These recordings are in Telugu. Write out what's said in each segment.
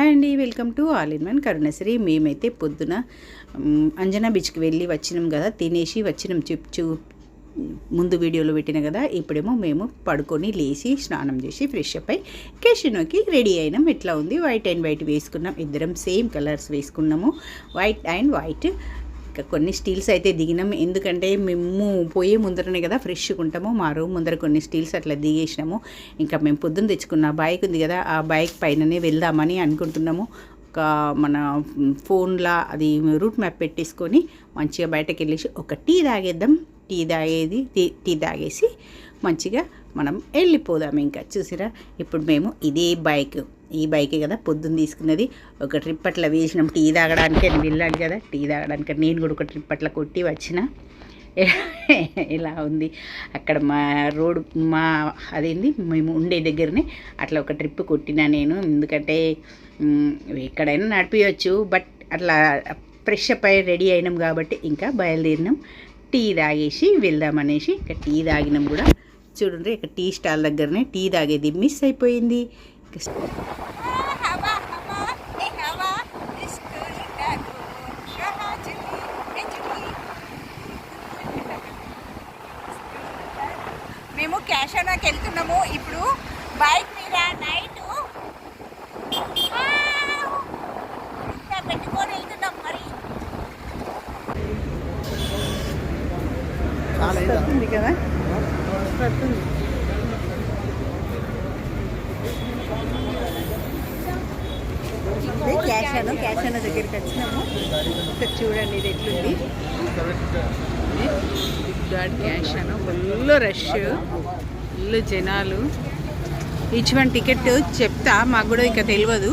హాయ్ అండి welcome to all in one Karunasri. మేమైతే పొద్దున అంజనా బీచ్కి వెళ్ళి వచ్చినాం కదా తినేసి వచ్చినాం. చూ చూ ముందు వీడియోలో పెట్టిన కదా ఇప్పుడేమో మేము పడుకొని లేచి స్నానం చేసి ఫ్రెష్ అప్ అయి కేషనోకి రెడీ అయినాం. ఎట్లా ఉంది? వైట్ అండ్ వైట్ వేసుకున్నాం. ఇద్దరం సేమ్ కలర్స్ వేసుకున్నాము. White and white. ఇంకా కొన్ని స్టీల్స్ అయితే దిగినాం. ఎందుకంటే మేము పోయే ముందరనే కదా ఫ్రెష్గా ఉంటాము. మా రూమ్ ముందర కొన్ని స్టీల్స్ అట్లా దిగేసినాము. ఇంకా మేము పొద్దున్న తెచ్చుకున్న బైక్ ఉంది కదా ఆ బైక్ పైననే వెళ్దామని అనుకుంటున్నాము. ఒక మన ఫోన్లా అది రూట్ మ్యాప్ పెట్టేసుకొని మంచిగా బయటకు వెళ్ళేసి ఒక టీ తాగేద్దాం. టీ తాగేది టీ టీ తాగేసి మంచిగా మనం వెళ్ళిపోదాం ఇంకా. చూసిరా? ఇప్పుడు మేము ఇదే బైక్ ఈ బైకే కదా పొద్దున్న తీసుకున్నది. ఒక ట్రిప్ అట్లా వేసినాం టీ తాగడానికి అని వెళ్ళాలి కదా. టీ తాగడానికి నేను కూడా ఒక ట్రిప్ అట్లా కొట్టి వచ్చిన. ఇలా ఉంది? అక్కడ మా రోడ్ మా అదేంది? మేము ఉండే దగ్గరనే అట్లా ఒక ట్రిప్ కొట్టినా నేను. ఎందుకంటే ఎక్కడైనా నడిపించవచ్చు బట్ అట్లా ఫ్రెష్ అప్ అయి రెడీ అయినాం కాబట్టి ఇంకా బయలుదేరినాం. టీ తాగేసి వెళ్దామనేసి ఇంకా టీ తాగినాం కూడా. చూడండి ఇక్కడ టీ స్టాల్ దగ్గరనే టీ తాగేది. మిస్ అయిపోయింది. కృష్ణ మేము క్యాషోనాకి వెళ్తున్నాము. ఇప్పుడు బైక్ మీద నైట్ పెట్టుకొని వెళ్తున్నాం మరి. చాలా కదా? ఇదే క్యాషాను క్యాషాన దగ్గరికి వచ్చినాము. ఇక్కడ చూడండి ఇది ఎట్లుంది. గాడ్ క్యాషాను ఫుల్ రష్. ఫుల్ జనాలు. ఈచ్ వన్ టికెట్ చెప్తా మాకు కూడా ఇంకా తెలియదు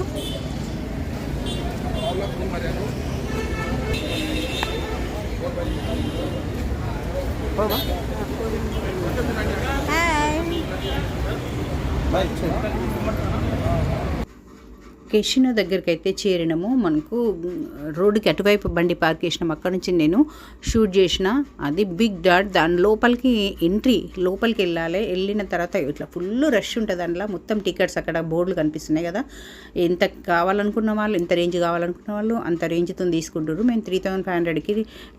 కెషినో దగ్గరికి అయితే చేరినాము. మనకు రోడ్డుకి అటువైపు బండి పార్క్ చేసినాం అక్కడ నుంచి నేను షూట్ చేసిన. అది బిగ్ డాట్ దాని లోపలికి ఎంట్రీ లోపలికి వెళ్ళాలి. వెళ్ళిన తర్వాత ఇట్లా ఫుల్ రష్ ఉంటుంది అందులో. మొత్తం టికెట్స్ అక్కడ బోర్డులు కనిపిస్తున్నాయి కదా. ఎంత కావాలనుకున్న వాళ్ళు ఎంత రేంజ్ కావాలనుకున్న వాళ్ళు అంత రేంజ్తో తీసుకుంటారు మేము త్రీ థౌసండ్ ఫైవ్ హండ్రెడ్కి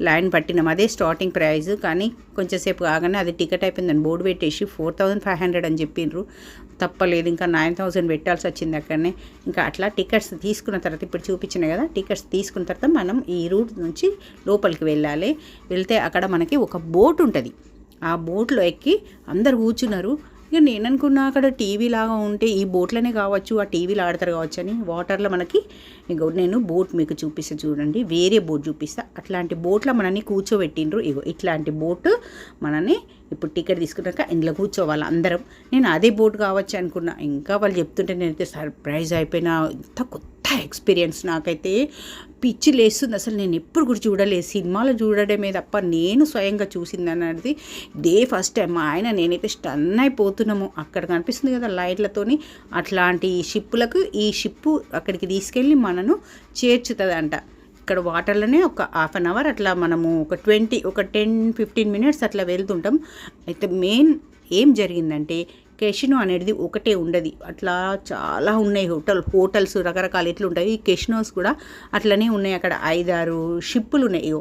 లైన్ పట్టినాం అదే స్టార్టింగ్ ప్రైస్ కానీ కొంచెంసేపు కాగానే అది టికెట్ అయిపోయిందని బోర్డు పెట్టేసి ఫోర్ థౌసండ్ ఫైవ్ హండ్రెడ్ అని చెప్పిండ్రు తప్పలేదు. ఇంకా నైన్ థౌసండ్ పెట్టాల్సి వచ్చింది అక్కడనే. ఇంకా అట్లా టికెట్స్ తీసుకున్న తర్వాత ఇప్పుడు చూపించిన కదా టికెట్స్ తీసుకున్న తర్వాత మనం ఈ రూట్ నుంచి లోపలికి వెళ్ళాలి. వెళ్తే అక్కడ మనకి ఒక బోట్ ఉంటుంది. ఆ బోట్లో ఎక్కి అందరు కూర్చున్నారు. ఇక నేను అనుకున్నా అక్కడ టీవీ లాగా ఉంటే ఈ బోట్లోనే కావచ్చు ఆ టీవీలో ఆడతారు కావచ్చు అని వాటర్లో మనకి ఇగో నేను బోట్ మీకు చూపిస్తా చూడండి వేరే బోట్ చూపిస్తా. అట్లాంటి బోట్లో మనని కూర్చోబెట్టిండ్రు. ఇగో ఇట్లాంటి బోట్ మనని ఇప్పుడు టికెట్ తీసుకున్నాక ఇందులో కూర్చోవాలి అందరం. నేను అదే బోట్ కావచ్చు అనుకున్నా. ఇంకా వాళ్ళు చెప్తుంటే నేనైతే సర్ప్రైజ్ అయిపోయినా. ఇంత కొత్త ఎక్స్పీరియన్స్ నాకైతే. పిచ్చి లేస్తుంది. అసలు నేను ఎప్పుడు కూడా చూడలేదు సినిమాలు చూడడమే తప్ప నేను స్వయంగా చూసింది అన్నది డే ఫస్ట్ టైం మా ఆయన నేనైతే స్టన్ అయిపోతున్నాము. అక్కడ కనిపిస్తుంది కదా లైట్లతోని. అట్లాంటి షిప్పులకు ఈ షిప్పు అక్కడికి తీసుకెళ్ళి మనను చేర్చుతుందంట. ఇక్కడ వాటర్లోనే ఒక హాఫ్ అన్ అవర్ అట్లా మనము ఒక ట్వంటీ ఒక టెన్ ఫిఫ్టీన్ మినిట్స్ అట్లా వెళ్తుంటాం. అయితే మెయిన్ ఏం జరిగిందంటే కెషినో అనేది ఒకటే ఉండదు. అట్లా చాలా ఉన్నాయి హోటల్ హోటల్స్ రకరకాల ఎట్లుంటాయి ఈ కెషినోస్ కూడా అట్లనే ఉన్నాయి అక్కడ. ఐదారు షిప్పులు ఉన్నాయి.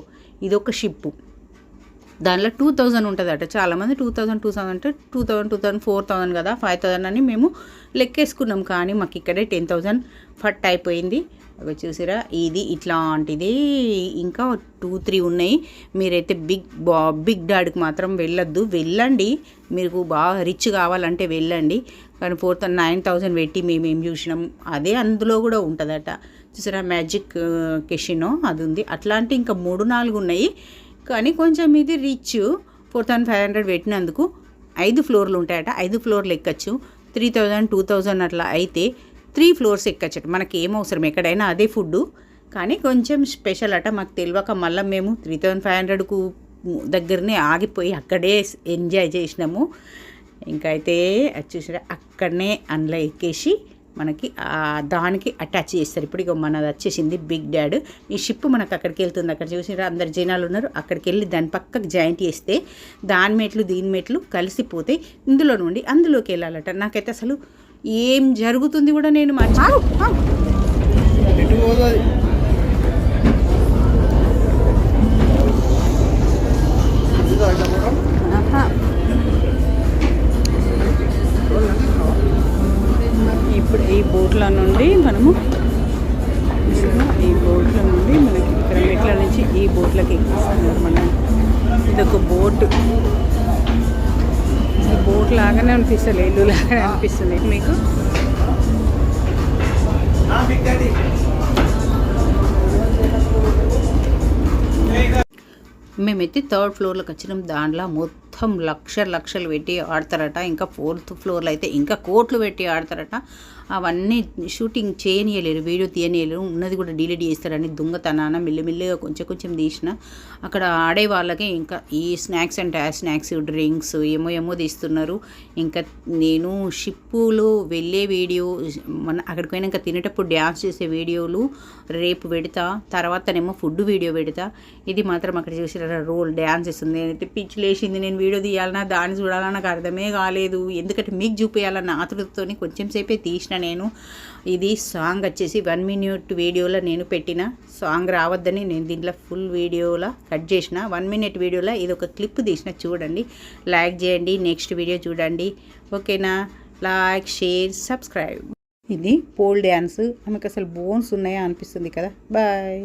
ఇదొక షిప్పు. దానిలో టూ థౌజండ్ ఉంటుంది అట చాలామంది టూ థౌజండ్ టూ థౌసండ్ అంటే two thousand two thousand four thousand కదా ఫైవ్ థౌసండ్ అని మేము లెక్కేసుకున్నాం. కానీ మాకు ఇక్కడే టెన్ థౌసండ్ ఫట్ అయిపోయింది. అవి చూసారా? ఇది ఇట్లాంటిది. ఇంకా టూ త్రీ ఉన్నాయి. మీరైతే బిగ్ బా బిగ్ డాడీకి మాత్రం వెళ్ళొద్దు. వెళ్ళండి. మీకు బాగా రిచ్ కావాలంటే వెళ్ళండి. కానీ ఫోర్ నైన్ థౌసండ్ పెట్టి మేము ఏం చూసినాం? అదే అందులో కూడా ఉంటుందట. చూసారా? మ్యాజిక్ కెషినో అది ఉంది. అట్లాంటి ఇంకా మూడు నాలుగు ఉన్నాయి. కానీ కొంచెం ఇది rich. Four thousand five hundred పెట్టినందుకు ఐదు ఫ్లోర్లు ఉంటాయట. ఐదు ఫ్లోర్లు ఎక్కచ్చు. త్రీ థౌజండ్ టూ థౌజండ్ అట్లా అయితే త్రీ ఫ్లోర్స్ ఎక్కచ్చట మనకి ఏం అవసరం ఎక్కడైనా అదే ఫుడ్ కానీ కొంచెం స్పెషల్ అట మాకు తెలియక మళ్ళీ మేము త్రీ థౌజండ్ ఫైవ్ హండ్రెడ్కు దగ్గరనే ఆగిపోయి అక్కడే ఎంజాయ్ చేసినాము. ఇంకా అయితే అది చూసారా అక్కడనే అందులో ఎక్కేసి మనకి దానికి అటాచ్ చేస్తారు. ఇప్పుడు ఇక మనది వచ్చేసింది బిగ్ డాడ్. ఈ షిప్ మనకు అక్కడికి వెళ్తుంది. అక్కడ చూసిరా అందరు జనాలు ఉన్నారు. అక్కడికి వెళ్ళి దాని పక్కకు జాయింట్ చేస్తే దాని మెట్లు దీని మెట్లు కలిసిపోతే ఇందులో నుండి అందులోకి వెళ్ళాలట. నాకైతే అసలు ఏం జరుగుతుంది కూడా నేను ఇప్పుడు ఈ బోట్ల నుండి మనము ఈ బోట్ల నుండి మనకి ఇక్కడ మెట్ల నుంచి ఈ బోట్లకి ఎక్కిస్తున్నారు మనం ఇదొక బోటు. ఈ లాగానే అనిపిస్తుంది ఇల్లు లాగానే అనిపిస్తుంది. మీకు? మేమైతే థర్డ్ ఫ్లోర్లోకి వచ్చినాం. దాంట్లో మొత్తం లక్ష లక్షలు పెట్టి ఆడతారట. ఇంకా ఫోర్త్ ఫ్లోర్లో అయితే ఇంకా కోట్లు పెట్టి ఆడతారట. అవన్నీ షూటింగ్ చేయనియలేరు వీడియో తీయనియలేరు. ఉన్నది కూడా డిలీట్ చేస్తారని దొంగతనాన మెల్లిమెల్లిగా కొంచెం కొంచెం తీసిన అక్కడ ఆడే వాళ్ళకి ఇంకా ఈ స్నాక్స్ అంటే ఆ స్నాక్స్ డ్రింక్స్ ఏమో ఏమో తీస్తున్నారు. ఇంకా నేను షిప్పులో వెళ్ళే వీడియో మన అక్కడికి పోయినాక తినేటప్పుడు డ్యాన్స్ చేసే వీడియోలు రేపు పెడతా తర్వాతనేమో ఫుడ్ వీడియో పెడతా. ఇది మాత్రం అక్కడ చూసిన రోల్ డ్యాన్స్ ఇస్తుంది నేనైతే పిచ్చి లేచింది నేను వీడియో తీయాలన్నా దాన్ని చూడాలన్నా నాకు అర్థమే కాలేదు. ఎందుకంటే మీకు చూపించాలన్న ఆతృతతోని కొంచెం సేపే తీసిన నేను. ఇది సాంగ్ వచ్చేసి వన్ మినిట్ వీడియోలో నేను పెట్టిన. సాంగ్ రావద్దని నేను దీంట్లో ఫుల్ వీడియోలో కట్ చేసిన. వన్ మినిట్ వీడియోలో ఇది ఒక క్లిప్ తీసిన. చూడండి. లైక్ చేయండి. నెక్స్ట్ వీడియో చూడండి. ఓకేనా? లైక్ షేర్ సబ్స్క్రైబ్ ఇది పోల్ డ్యాన్స్. ఆమెకు అసలు బోన్స్ ఉన్నాయా అనిపిస్తుంది కదా. బాయ్